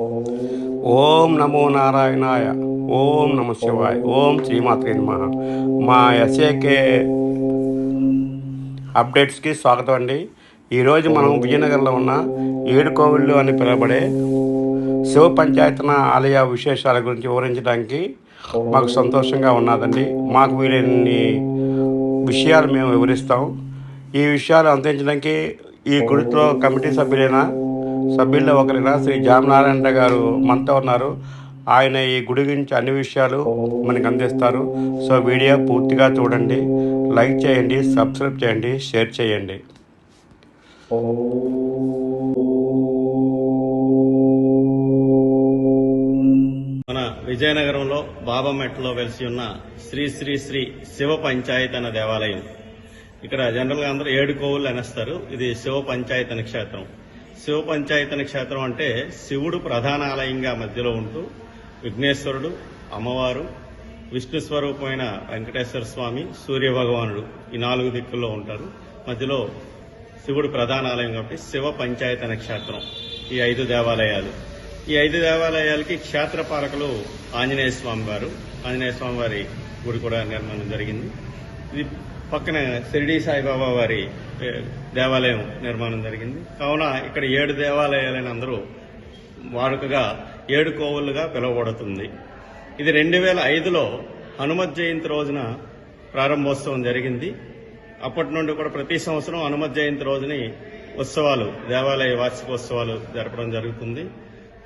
ఓం నమో నారాయణాయ. ఓం నమ శివాయ. ఓం శ్రీమాత్రి నమ. మా ఎస్ఏకే అప్డేట్స్కి స్వాగతం అండి. ఈరోజు మనం విజయనగరంలో ఉన్న ఏడుకోవిళ్ళు అని పిలవబడే శివ పంచాయతన ఆలయ విశేషాల గురించి వివరించడానికి మాకు సంతోషంగా ఉన్నదండి. మాకు వీలైనన్ని విషయాలు మేము వివరిస్తాం. ఈ విషయాలు అందించడానికి ఈ గుడితో కమిటీ సభ్యులైన సభ్యుల్లో ఒకరిన శ్రీ జామనారాయణ గారు మనతో ఉన్నారు. ఆయన ఈ గుడి గురించి అన్ని విషయాలు మనకు అందిస్తారు. సో వీడియో పూర్తిగా చూడండి. లైక్ చేయండి సబ్స్క్రైబ్ చేయండి షేర్ చేయండి. మన విజయనగరంలో బాబామెట్లో వెలిసి ఉన్న శ్రీ శ్రీ శ్రీ శివ పంచాయత్ అనే దేవాలయం. ఇక్కడ జనరల్గా అందరూ ఏడు కోవులు అనేస్తారు. ఇది శివ పంచాయతన క్షేత్రం. శివ పంచాయతన క్షేత్రం అంటే శివుడు ప్రధాన ఆలయంగా మధ్యలో ఉంటూ విఘ్నేశ్వరుడు అమ్మవారు విష్ణు స్వరూపమైన వెంకటేశ్వర స్వామి సూర్య భగవానుడు ఈ నాలుగు దిక్కుల్లో ఉంటారు. మధ్యలో శివుడు ప్రధాన ఆలయం కాబట్టి శివ పంచాయతన క్షేత్రం ఈ ఐదు దేవాలయాలు. ఈ ఐదు దేవాలయాలకి క్షేత్ర పాలకులు ఆంజనేయ స్వామి వారు. ఆంజనేయ స్వామి వారి గుడి కూడా నిర్మాణం జరిగింది. ఇది పక్కన షిరిడి సాయిబాబా వారి దేవాలయం నిర్మాణం జరిగింది. కావున ఇక్కడ ఏడు దేవాలయాలని అందరూ వాడుకగా ఏడు కోవులుగా పిలువబడుతుంది. ఇది రెండు వేల ఐదులో హనుమత్ జయంతి రోజున ప్రారంభోత్సవం జరిగింది. అప్పటి నుండి కూడా ప్రతి సంవత్సరం హనుమత్ జయంతి రోజుని ఉత్సవాలు దేవాలయ వార్షికోత్సవాలు జరపడం జరుగుతుంది.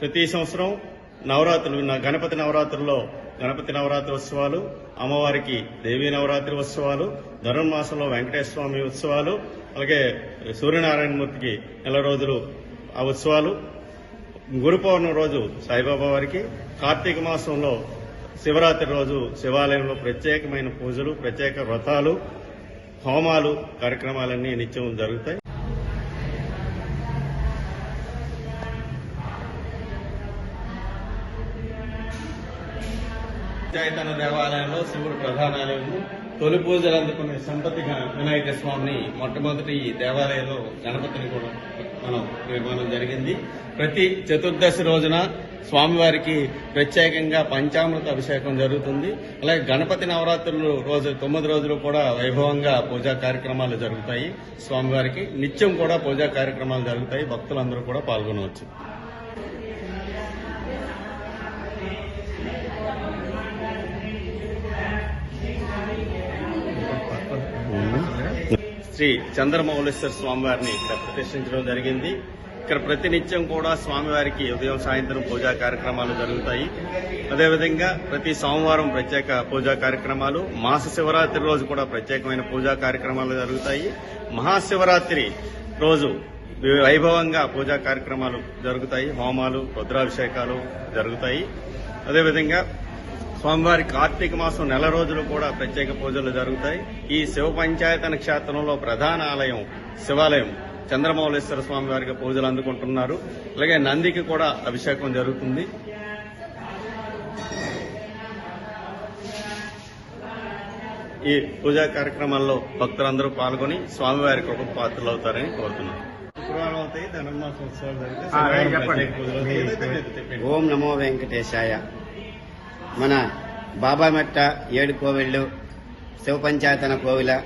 ప్రతి సంవత్సరం నవరాత్రులు నా గణపతి నవరాత్రుల్లో గణపతి నవరాత్రి ఉత్సవాలు అమ్మవారికి దేవీ నవరాత్రి ఉత్సవాలు ధనుర్మాసంలో వెంకటేశ్వర స్వామి ఉత్సవాలు అలాగే సూర్యనారాయణమూర్తికి నెల రోజులు ఆ ఉత్సవాలు. గురు పౌర్ణమి రోజు సాయిబాబా వారికి కార్తీక మాసంలో శివరాత్రి రోజు శివాలయంలో ప్రత్యేకమైన పూజలు ప్రత్యేక వ్రతాలు హోమాలు కార్యక్రమాలన్నీ నిత్యం జరుగుతాయి. చైతన్య దేవాలయంలో శివుడు ప్రధానాలయము తొలి పూజలు అందుకునే సంపతి వినాయక స్వామిని మొట్టమొదటి ఈ దేవాలయంలో గణపతిని కూడా మనం నిర్మాణం జరిగింది. ప్రతి చతుర్దశి రోజున స్వామివారికి ప్రత్యేకంగా పంచామృత అభిషేకం జరుగుతుంది. అలాగే గణపతి నవరాత్రులు రోజు తొమ్మిది రోజులు కూడా వైభవంగా పూజా కార్యక్రమాలు జరుగుతాయి. స్వామివారికి నిత్యం కూడా పూజా కార్యక్రమాలు జరుగుతాయి. భక్తులందరూ కూడా పాల్గొనవచ్చు. శ్రీ చంద్రమౌళేశ్వర స్వామివారిని ఇక్కడ ప్రతిష్ఠించడం జరిగింది. ఇక్కడ ప్రతినిత్యం కూడా స్వామివారికి ఉదయం సాయంత్రం పూజా కార్యక్రమాలు జరుగుతాయి. అదేవిధంగా ప్రతి సోమవారం ప్రత్యేక పూజా కార్యక్రమాలు మాస శివరాత్రి రోజు కూడా ప్రత్యేకమైన పూజా కార్యక్రమాలు జరుగుతాయి. మహాశివరాత్రి రోజు వైభవంగా పూజా కార్యక్రమాలు జరుగుతాయి. హోమాలు రుద్రాభిషేకాలు జరుగుతాయి. అదేవిధంగా స్వామివారి కార్తీక మాసం నెల రోజులు కూడా ప్రత్యేక పూజలు జరుగుతాయి. ఈ శివ పంచాయతన క్షేత్రంలో ప్రధాన ఆలయం శివాలయం. చంద్రమౌళేశ్వర స్వామి వారికి పూజలు అందుకుంటున్నారు. అలాగే నందికి కూడా అభిషేకం జరుగుతుంది. ఈ పూజా కార్యక్రమాల్లో భక్తులందరూ పాల్గొని స్వామివారి కృపకు పాత్రలు అవుతారని కోరుతున్నాను. ఓం నమో వెంకటేశాయ. మన బాబామెట్ట ఏడు కోవిళ్ళు శివ పంచాయతన కోవిల.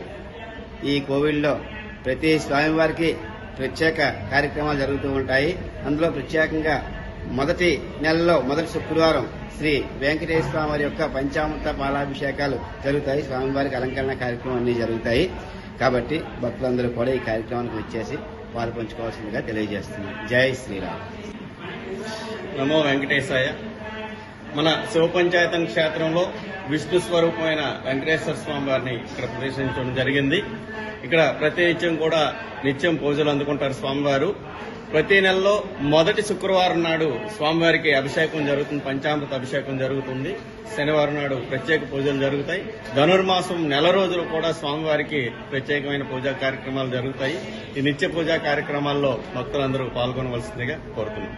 ఈ కోవిల్లో ప్రతి స్వామివారికి ప్రత్యేక కార్యక్రమాలు జరుగుతూ ఉంటాయి. అందులో ప్రత్యేకంగా మొదటి నెలలో మొదటి శుక్రవారం శ్రీ వెంకటేశ్వర స్వామి వారి యొక్క పంచామృత పాలాభిషేకాలు జరుగుతాయి. స్వామివారికి అలంకరణ కార్యక్రమం అన్ని జరుగుతాయి. కాబట్టి భక్తులందరూ కూడా ఈ కార్యక్రమానికి వచ్చేసి పాలు పంచుకోవాల్సిందిగా తెలియజేస్తున్నాం. జై శ్రీరామ్. నమో వెంకటేశాయ. మన శివ పంచాయతం క్షేత్రంలో విష్ణు స్వరూపమైన వెంకటేశ్వర స్వామి వారిని ఇక్కడ ప్రదర్శించడం జరిగింది. ఇక్కడ ప్రతి నిత్యం కూడా నిత్యం పూజలు అందుకుంటారు స్వామివారు. ప్రతి నెలలో మొదటి శుక్రవారం నాడు స్వామివారికి అభిషేకం జరుగుతుంది పంచామృత అభిషేకం జరుగుతుంది. శనివారం నాడు ప్రత్యేక పూజలు జరుగుతాయి. ధనుర్మాసం నెల రోజులు కూడా స్వామివారికి ప్రత్యేకమైన పూజా కార్యక్రమాలు జరుగుతాయి. ఈ నిత్య పూజా కార్యక్రమాల్లో భక్తులందరూ పాల్గొనవలసిందిగా కోరుతున్నాం.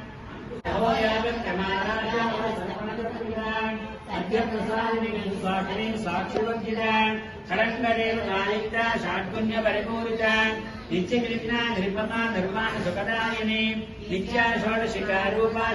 సాక్షివర్జిత కళంగరేవ కాళిత షాడ్గుణ్య పరిపూరిత. నిత్యకృష్ణ నిర్మమ నిర్మాణ సుఖదాయని. నిత్య షోడశికా రూపా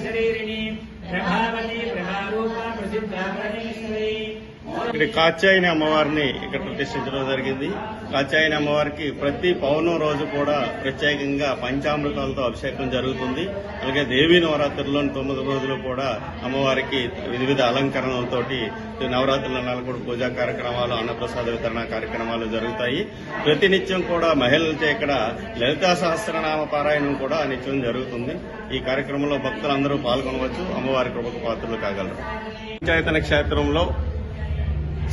శరీరిణి. ప్రభావతి ప్రభారూప ప్రసిద్ధ పరమేశ్వరి ఇక్కడ కాచాయిని అమ్మవారిని ఇక్కడ ప్రతిష్ఠించడం జరిగింది. కాచాయిని అమ్మవారికి ప్రతి పౌర్ణం రోజు కూడా ప్రత్యేకంగా పంచామృతాలతో అభిషేకం జరుగుతుంది. అలాగే దేవీ నవరాత్రుల్లోని తొమ్మిది రోజులు కూడా అమ్మవారికి వివిధ అలంకరణలతోటి నవరాత్రుల నెలకొడు పూజా కార్యక్రమాలు అన్నప్రసాద వితరణ కార్యక్రమాలు జరుగుతాయి. ప్రతి నిత్యం కూడా మహిళలతో ఇక్కడ లలితా సహస్రనామ పారాయణం కూడా నిత్యం జరుగుతుంది. ఈ కార్యక్రమంలో భక్తులందరూ పాల్గొనవచ్చు. అమ్మవారి కృపకు పాత్రలు కాగలరు. పంచాయతన క్షేత్రంలో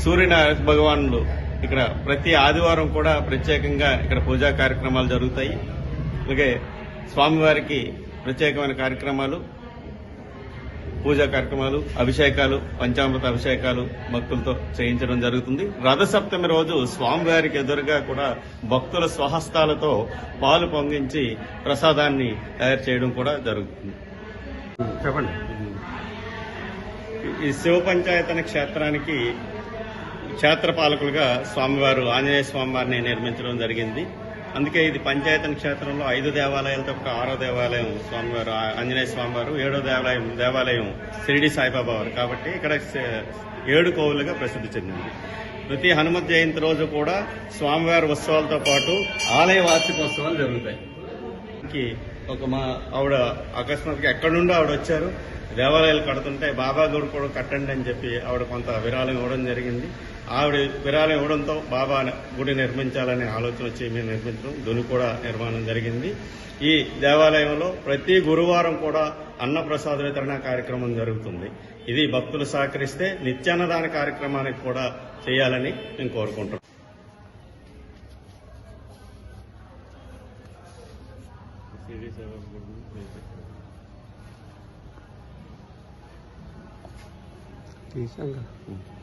సూర్యనారాయణ భగవానులు ఇక్కడ ప్రతి ఆదివారం కూడా ప్రత్యేకంగా ఇక్కడ పూజా కార్యక్రమాలు జరుగుతాయి. అలాగే స్వామివారికి ప్రత్యేకమైన కార్యక్రమాలు పూజా కార్యక్రమాలు అభిషేకాలు పంచామృత అభిషేకాలు భక్తులతో చేయించడం జరుగుతుంది. రథసప్తమి రోజు స్వామివారికి ఎదురుగా కూడా భక్తుల స్వహస్తాలతో పాలు పొంగించి ప్రసాదాన్ని తయారు చేయడం కూడా జరుగుతుంది. చెప్పండి. ఈ శివ పంచాయతన క్షేత్రానికి క్షేత్రపాలకులుగా స్వామివారు ఆంజనేయ స్వామివారిని నిర్మించడం జరిగింది. అందుకే ఇది పంచాయతీ క్షేత్రంలో ఐదు దేవాలయాలతో ఒక ఆరో దేవాలయం స్వామివారు ఆంజనేయ స్వామివారు ఏడో దేవాలయం దేవాలయం షిరిడి సాయిబాబా వారు. కాబట్టి ఇక్కడ ఏడు కోవులుగా ప్రసిద్ధి చెందింది. ప్రతి హనుమత్ జయంతి రోజు కూడా స్వామివారి ఉత్సవాలతో పాటు ఆలయ వార్షికోత్సవాలు జరుగుతాయి. ఒక మా ఆవిడ అకస్మాత్గా ఎక్కడి నుండో ఆవిడ వచ్చారు. దేవాలయాలు కడుతుంటే బాబా గుడి కూడా కట్టండి అని చెప్పి ఆవిడ కొంత విరాళం ఇవ్వడం జరిగింది. ఆవిడ విరాళం ఇవ్వడంతో బాబా గుడి నిర్మించాలనే ఆలోచన వచ్చి మేము నిర్మించడం దుని కూడా నిర్మాణం జరిగింది. ఈ దేవాలయంలో ప్రతి గురువారం కూడా అన్నప్రసాద వితరణ కార్యక్రమం జరుగుతుంది. ఇది భక్తులు సహకరిస్తే నిత్యాన్నదాన కార్యక్రమానికి కూడా చేయాలని మేము కోరుకుంటున్నాం. 第三个，嗯。